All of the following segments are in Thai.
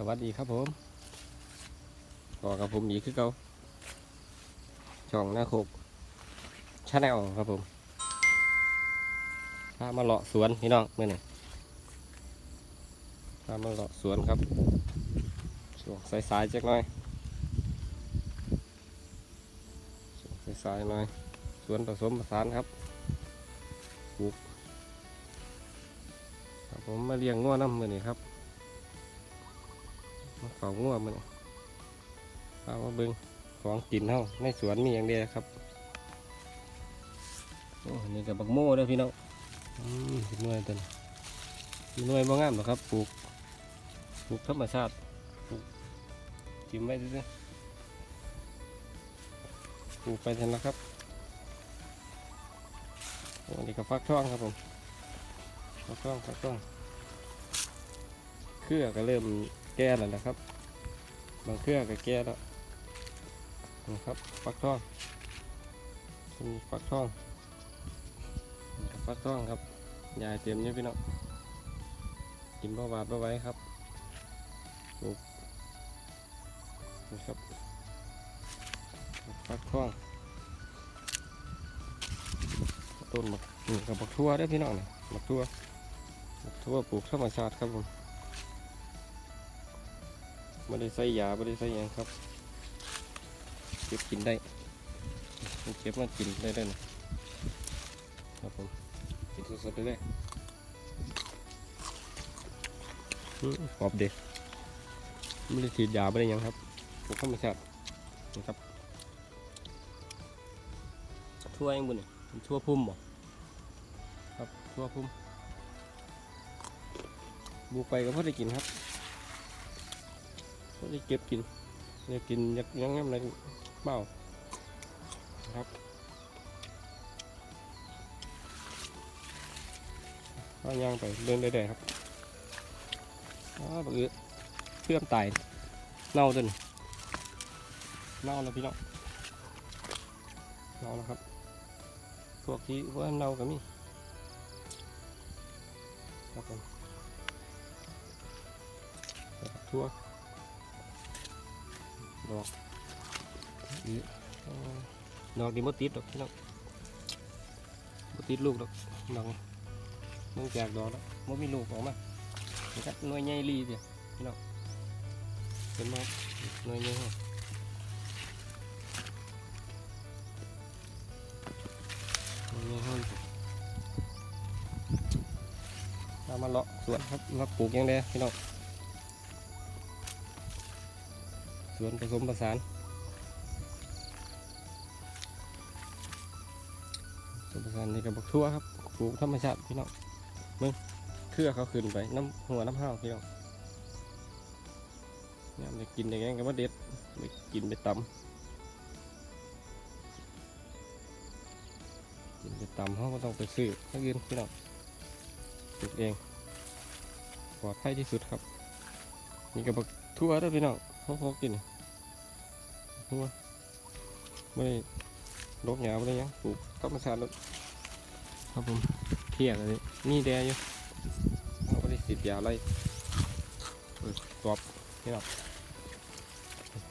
สวัสดีครับผมต่อกับผมอีกคือเก่าช่องหน้าโคกชาแนลครับผมพามาเลาะสวนพี่น้องเมื่อไหร่พามาเลาะสวนครับช่วงสายๆจักหน่อยช่วงสายๆหน่อย สวนผสมผสานครับปลูกครับผมมาเลี้ยงง้อน้ำมื่อนี้ครับ มาเขาง่วงมันเอามาเบึงของกินเฮาในสวนมีอย่างเดียวครับโอ้นี่กับบักโม่เด้อพี่น้องอืมเป็นหน่วยต้นเป็นหน่วยบ่งามหรอกครับปลูกปลูกธรรมชาติปลูกจิ้มไว้ซื่อๆปลูกไปเถอะนะครับโอ้นี่ก็ฟักทองครับผมฟักทองฟักทองเครือก็เริ่ม แก่แล้วนะครับ บางเครื่องก็แก่แล้วนะครับฟักทองมีฟักทองฟักทองครับยายเต็มเนี่ยพี่น้องกินบ่หวาดบ่ไว้ครับปลูกนะครับฟักทองต้นบักนี่กับบักทั่วได้พี่น้องนี่บักทั่วบักทั่วปลูกธรรมชาติครับผม ไม่ได้ใส่ยาไม่ได้ใส่ยังครับ เก็บกินได้มันเก็บมากินได้เลยนะครับผมกินสดๆได้เลยอื้อหอบเด็กไม่ได้ฉีดยาไม่ได้ยังครับปลูกธรรมชาตินะครับทั่วเองบุญนี่เป็นทั่วพุ่มบ่ครับทั่วพุ่มบุกไปก็พอได้กินครับ ได้เก็บกินอยากกินยากยังไงอะไรเปล่าครับก็ย่างไปเดินได้ๆครับอ๋อบักเอือเพื่อมตายเน่าจนเน่าแล้วพี่น้องเน่าแล้วครับพวกที่ว่าเน่าก็มีครับผมทั่ว ดอกอีเอ่อดอกดีมติดดอกพี่น้องมติดลูกดอกดอกเนื่องจากดอกแล้วมันมีลูกออกมาเห็นครับหน่วยใหญ่รีเดียวพี่น้องเห็นไหมหน่วยใหญ่เหรอหน่วยใหญ่เหรอเอามาเลาะสวนครับมาปลูกอย่างเดียวพี่น้อง สวนผสมผสานผสมผสานนี่กับบักทั่วครับปลูกธรรมชาติพี่น้องมึงเครือเขาขึ้นไปน้ำหัวน้ำห้าวพี่น้องเนี่ยไปกินอย่างเงี้ยก็ว่าเด็ดไปกินไปตำกินไปตำเขาก็ต้องไปซื้อถ้ากินพี่น้องปลูกเองปลอดภัยที่สุดครับนี่กับบักทั่วเด้วยพี่น้อง เขาพกกินหัวไม่ได้ลกหยาไม่ได้หยังปลูกธรรมชาติเลยครับผมเที่ยงเลยมีแดดอยู่เขาไม่ได้สีดยาอะไรเออกรอบนี่หรอก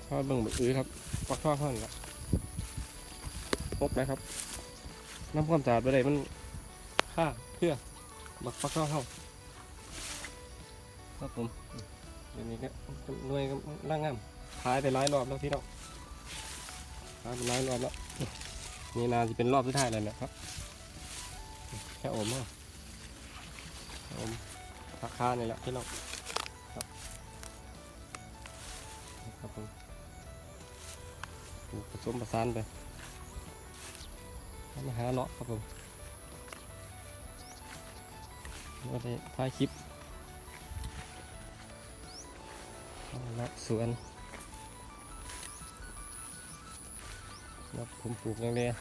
ทอดเบิ่งแบบอื้อครับปักทอดเท่านั้นละพบนะครับน้ำความสะอาดไปได้มันค่าเพื่อบักปักทอดเท่าครับผม ดี๋ยวนี้ก็หน่วยก็ร่างงามขายไปหลายรอบแล้วพี่น้องขายไปหลายรอบแล้วนี่นาจะเป็นรอบสุดท้ายแล้วนะครับแค่อมอะอมราคานี่แหละพี่น้องครับครับผมผสมผสานไปมาหาเลาะครับผมมาได้ถ่ายคลิป เลาะสวนครับผมปลูกอย่างเดียว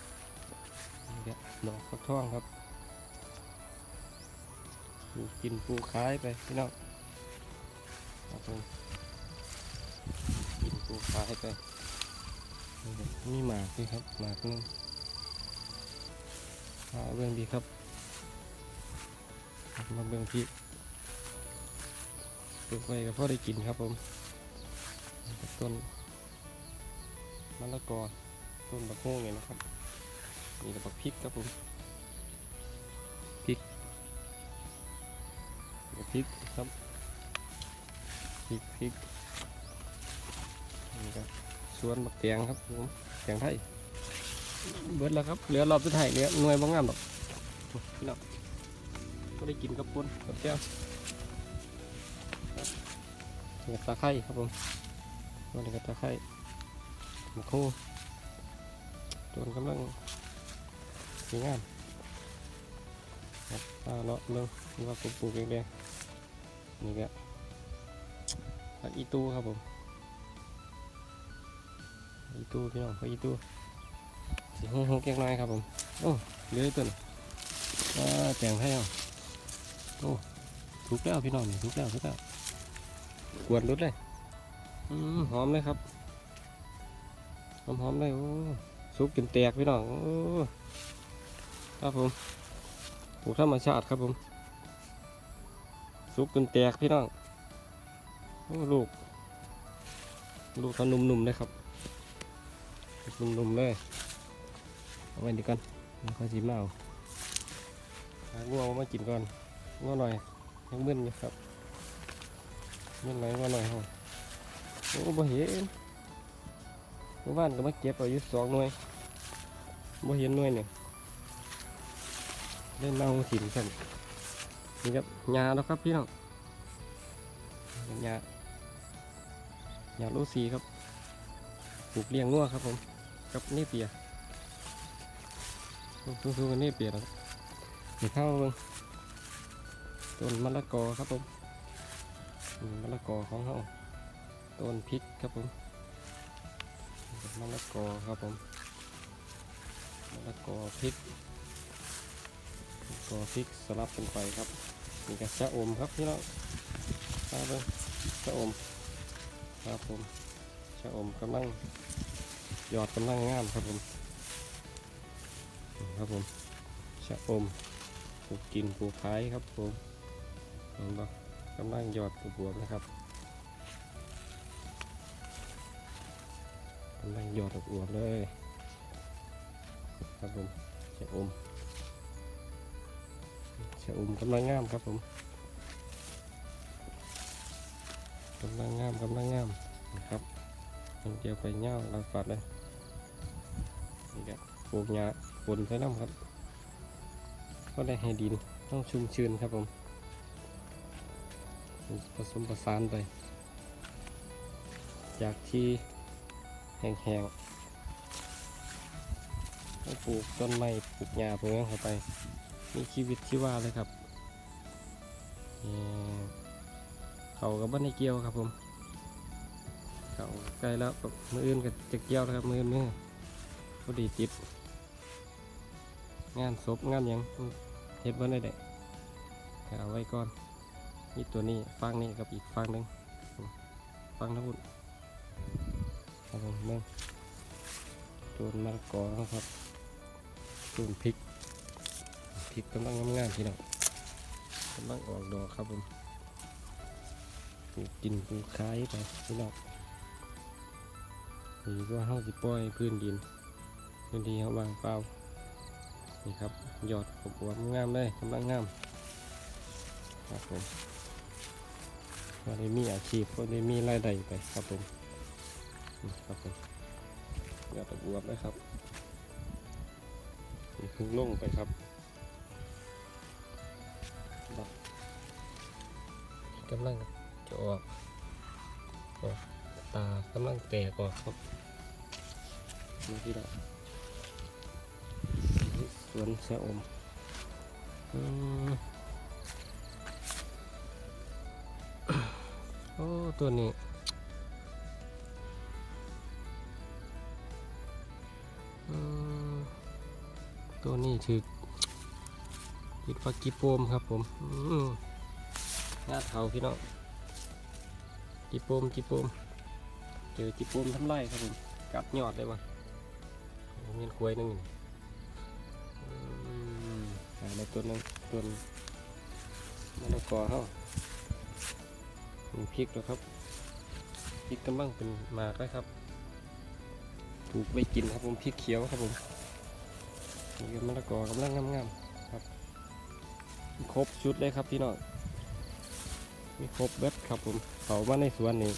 ดอกฟักทองครับปลูกกินปลูกขายไปพี่น้องครับผมกินปลูกขายไปนี่หมากด้วยครับหมากนึงหาเบื้องดีครับมาเบื้องพี่ปลูกไว้ก็พอได้กินครับผม ต้นมะละกอต้นบักโง่เนี่ยนะครับนี่กับบักพริกครับผมพริกบักพริกครับพริกพริกนี่ก็สวนบักแตงครับผมแตงไทยเบิดแล้วครับเหลือรอบสุดท้ายเหลือหน่วยบางงามหรอกพี่น้องก็ได้กินกับปุ้นกับแก้วนี่กับตาไคร้ครับผม ตัวนี้กับตาไคร้มะคู่ตัวกำลังสวยงามครับเอาเนาะเรื่องนี่ว่าปลูกเองเลยนี่ก็ผักอีตูครับผมอีตูพี่น้องผักอีตูสีหงหงแกงน้อยครับผมโอ้เลืออกตัวน่าแจงให้เอาโอ้ถูกแล้วพี่น้องนี่ถูกแล้วถูกแล้วกวนรุดเลย หอมเลยครับหอมหอมเลยโอ้ซุปกินแตกพี่น้องโอ้ครับผมปลูกธรรมชาติครับผมซุปกินแตกพี่น้องโอ้ลูก ลูกเขานุ่มๆเลยครับนุ่มๆเลยเอาไว้ดีกันมันค่อยชิมเอาหางัวมากินก่อนงัวหน่อยยังมึนอยู่ครับมันไหลมาหน่อยห้อง โอ้บ่เห็นเมื่อวานก็มาเก็บเอาอยู่สองหน่วยบ่เห็นหน่วยเนี่ยได้เน่าถิ่นสั่นนี่ครับหญ้าแล้วครับพี่น้องหญ้าหญ้าโลซีครับปลูกเลี้ยงงัวครับผมกับเนเปียสู้ๆกันเนเปียแล้วเดี๋ยวเข้าเบิ่งต้นมะละกอครับผมมมะละกอของเขา ต้นพริกครับผมมะละกอครับผมมะละกอพริกกอพริกสลับกันไปครับนี่ก็ชะอมครับพี่น้องครับผมชะอมครับผมชะอมกำลังหยอดกำลังงามครับผมครับผมชะอมปลูกกินปลูกขายครับผมเห็นปะกำลังหยอดบวบนะครับ ลังหยอดบวบเลยครับผมชะอมชะอมกำลังงามครับผมกำลังงามกำลังงามนะครับมันเดียวไปเง่าเราฝัดเลยนี่ครับปลูกหญ้าปนใส่น้ำครับ ก็ได้ให้ดินต้องชุ่มชื้นครับผมผสมประสานไป จากที่ แห้งๆให้ปลูกต้นไม้ปลูกหญ้าปลูกหยังเข้าไป มีชีวิตชีวาเลยครับเอ่อเขากับบ้านในเกี่ยวครับผมเขาใกล้แล้วกับมืออื่นกับจะเกี่ยวแล้วครับมืออื่นมือพอดีติด งานศพงานยังเฮ็ดบ้านได้เด็กเอาไว้ก่อนนี่ตัวนี้ฟังนี่กับอีกฟังหนึ่งฟังทั้งหมด ครับผมเมื่อต้นมะละกอนะครับต้นพริกพริกกำลังงามๆพี่น้องกำลังออกดอกครับผมปลูกกินปลูกขายไปพี่น้องนี่ก็เฮาสิปล่อยพื้นดินพื้นที่เขาวางเปล่านี่ครับยอดผมวงามเลยกำลังงามครับผมพอได้มีอาชีพพอได้มีรายได้ไปครับผม ครับผมยอดตะบวบเลยครับนี่เพิ่งลงไปครับดอกกำลังจะออกออกตากำลังแตกออกครับนี่ที่ดอกนี่สวนเสอมอืมโอ้ตัวนี้ ถือติดฟักกิโปมครับผมอืมงาเทาพี่น้องกิโปมกิโปมเจอกิโปมทำไรครับผมกัดยอดเลยวะมีกล้วยนึงอืมหาในตัวหนึงตัวมะละกอเขามีพริกแล้วครับพริกกำลังเป็นหมากแล้วครับปลูกไปกินครับผมพริกเขียวครับผม นี่ก็มะละกอกำลังงามๆครับ ครบชุดเลยครับพี่น้องมีครบเบ็ดครับผมเขามาในสวนนี่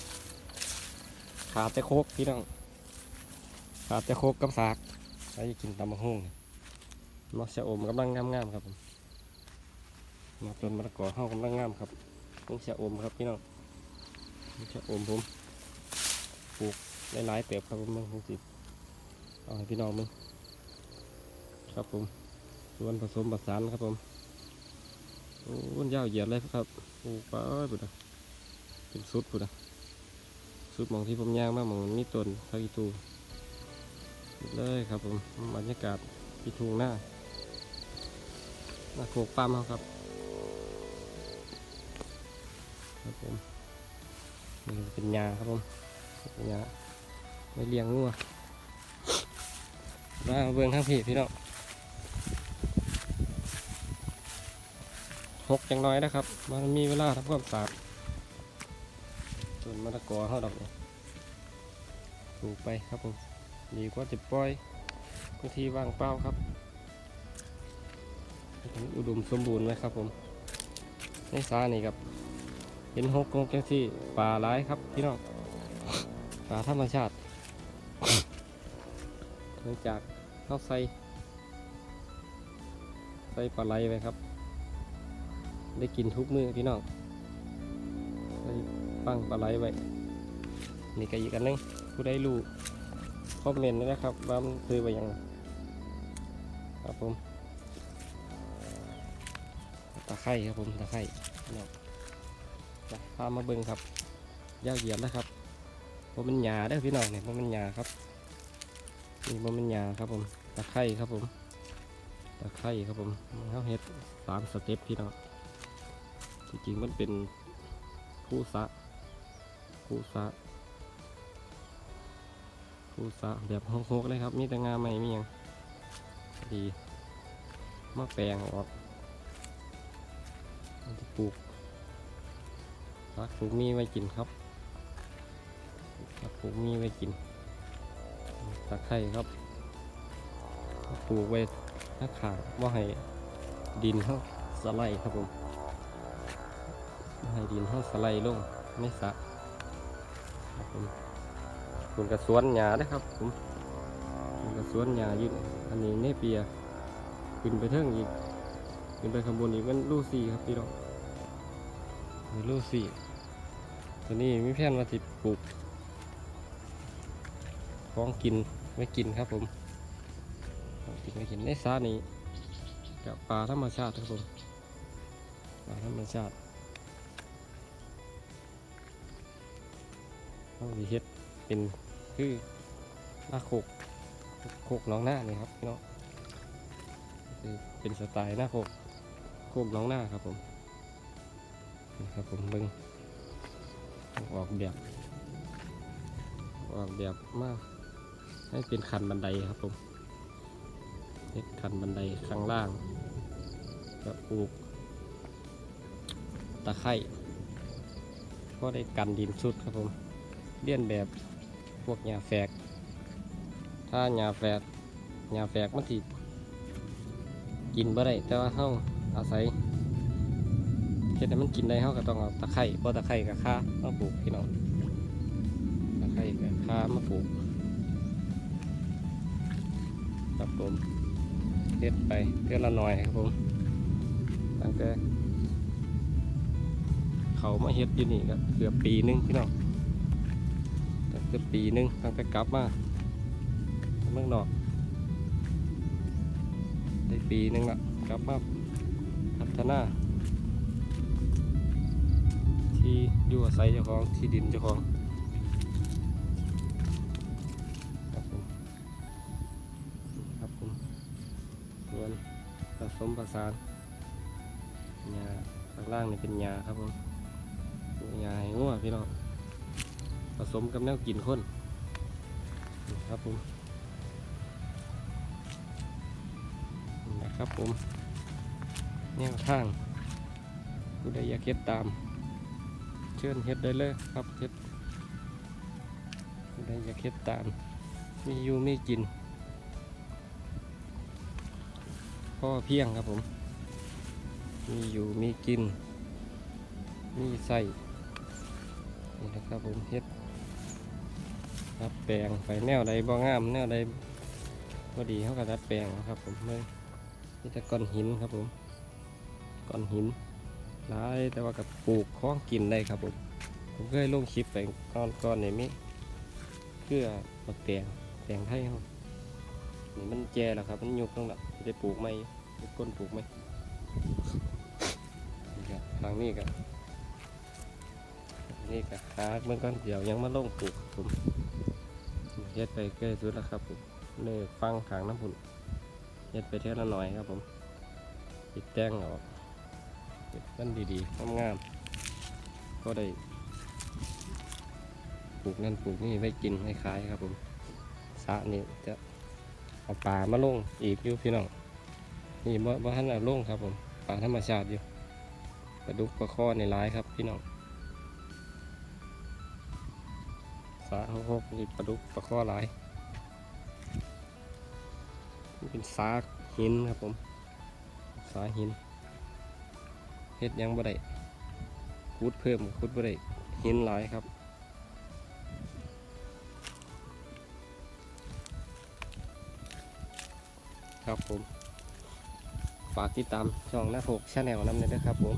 ขาดแต่โคกพี่น้องขาดแต่โคกกับสากใครจะกินตำมะฮุ่งมะชะอมกำลังงามๆครับผมมาต้นมะละกอเข้ากำลังงามครับต้นชะอมครับพี่น้องต้นชะอมผมปลูกหลายๆเติบครับผมมึงคงสิเอาให้พี่น้องมึง ครับผมส่วนผสมผสานครับผมโอ้ยยาวเหยียดเลยครับปลูกไปปุดนะเป็นสุดปุดนะสุดมองที่ผมย่างมากมองมีต้นพากิตูเลยครับผมบรรยากาศที่ทุ่งหน้าหน้าโคกฟาร์มครับครับผมนี่เป็นยาครับผมเป็นยาไม่เลี้ยงงัวมาเบิ่งข้างพี่พี่น้อง หกจังน้อยนะครับ มันมีเวลาทำความสะอาดส่วนมะละกอเขาดอกเนี่ยปลูกไปครับผมดีกว่าจะปล่อยบางทีว่างเปล่าครับอุดมสมบูรณ์ไว้ครับผม ในสานี่ครับเห็นหกงจังที่ป่าหลายครับพี่น้องป่าธรรมชาติเนื่องจากเข้าใส่ใส่ปลาไหลไว้ครับ ได้กินทุกมือพี่น้องใส่ฟังปลาไหลไว้ นี่ก็อีกอันหนึงผู้ได้รู้คอมเมนต์นะครับว่ามันคือไปยังครับผมตะไคร่ครับผมตะไคร่จะพามาเบิ่งครับยาวเหยียดนะครับผมเป็นหญ้าเด้พี่น้องเนี่ยผมเป็นหญ้าครับนี่ผมเป็นหญ้าครับผมตะไคร่ครับผมตะไคร่ครับผมเขาเฮ็ดสามสเต็ปพี่น้อง จริงๆมันเป็นผู้สะผู้สะผู้สะแบบโฮกๆเลยครับ มีแต่งาใหม่มีหยังดีมาแปลงออกมันจะปลูกผักปลูกมีไว้กินครับผักปลูกมีไว้กินตะไคร่ครับปลูกไว้ถ้าขาดว่าให้ดินเขาสไลด์ครับผม ให้ดินเขาสไลด์ลงไม่สะครับผมส่วนกระสวนหญ้านะครับผมส่วนกระสวนหญ้าอยืนอันนี้เนเปียขึ้นไปเทิงอีกขึ้นไปข้างบนอีกมันลูซี่ครับพี่น้องมีลูกสี่ตัวนี้มีแผนว่าติดปลูกของกินไว้กินครับผมกินไว้กินในสานี้กับปลาธรรมชาติครับผมปลาธรรมชาติ เขาสิเฮ็ดเป็นคือหน้าโคกโคกน้องหน้านี่ครับพี่น้องคือเป็นสไตล์หน้าโคกโคกน้องหน้าครับผมนะครับผมเบิ่งออกแบบ ออกแบบมากให้เป็นคันบันไดครับผมเฮ็ดคันบันไดข้างล่างก็ปลูกตะไคร่ก็ได้กันดินสุดครับผม เลียนแบบพวกหญ้าแฝก ถ้าหญ้าแฝกหญ้าแฝกมันสิกินบ่ได้แต่ว่าเฮาอาศัยเฮ็ดให้มันกินได้เขาก็ต้องเอาตะไคร้เพราะตะไคร้กับข้ามาปลูกพี่น้องตะไคร้กับข้ามาปลูกครับผมเฮ็ดไปเดือละหน่อยครับผมตั้งแต่เขามาเฮ็ดอยู่นี่ก็เกือบปีหนึงพี่น้อง ตั้งแต่ปีหนึงตั้งแต่กลับมาเมืองนอก ได้ปีหนึงละกลับมาพัฒนา ที่อยู่อาศัยเจ้าของที่ดินเจ้าของครับผมครับผมส่วนผสมผสานหญ้าข้างล่างนี่เป็นหญ้าครับผมหญ้าให้งัวพี่น้อง ผสมกับแนวกินคนครับผมนะครับผมแนวทางผู้ใดอยากเก็บตาม เชิญเฮ็ดได้เลยครับเฮ็ดได้อยากเฮ็ดตาม มีอยู่มีกินพ่อเพียงครับผม มีอยู่มีกิน มีใส่นี่นะครับผมเฮ็ด รับแปลงไปแนวใดบ่งามแนวใดบ่ดีเขาก็รับแปลงครับผมเมื่อนี่แต่ก้อนหินครับผมก้อนหินหลายแต่ว่ากับปลูกของกินได้ครับผมผมเคยลงคลิปไปก้อนก้อนนี่มีเพื่อมาแปลงแปลงไทยครับนี่มันแจแล้วครับมันยุบลงแล้วจะได้ปลูกไหมก้นปลูกไหมนี่ครับทางนี้ก็นี่ก็หาเมื่อก่อนเดี๋ยวยังมาลงปลูกผม ฮ็ดไปใกล้สุดแล้วครับผมเลยฟังทางน้ำผุนเฮ็ดไปเท่าละหน่อยครับผมติดแต้งออกเฮ็ดมันดีๆงามๆก็ได้ปลูกนั่นปลูกนี่ไว้กินไว้ขายครับผมสะนี่จะเอาปลามาลงอีกอยู่พี่น้องนี่บ่บ่ทันเอาลงครับผมปลาธรรมชาติอยู่ปลาดุกปลาข้อในร้ายครับพี่น้อง สาหกหกนี่ปลาดุกปลาข้อร้ายนี่เป็นสาหินครับผมสาหินเฮ็ดยังบ่ได้ขุดเพิ่มขุดบ่ได้หินหลายครับครับผม ฝากติดตามช่องหน้าหกชาแนลน้ำเลยนะครับผม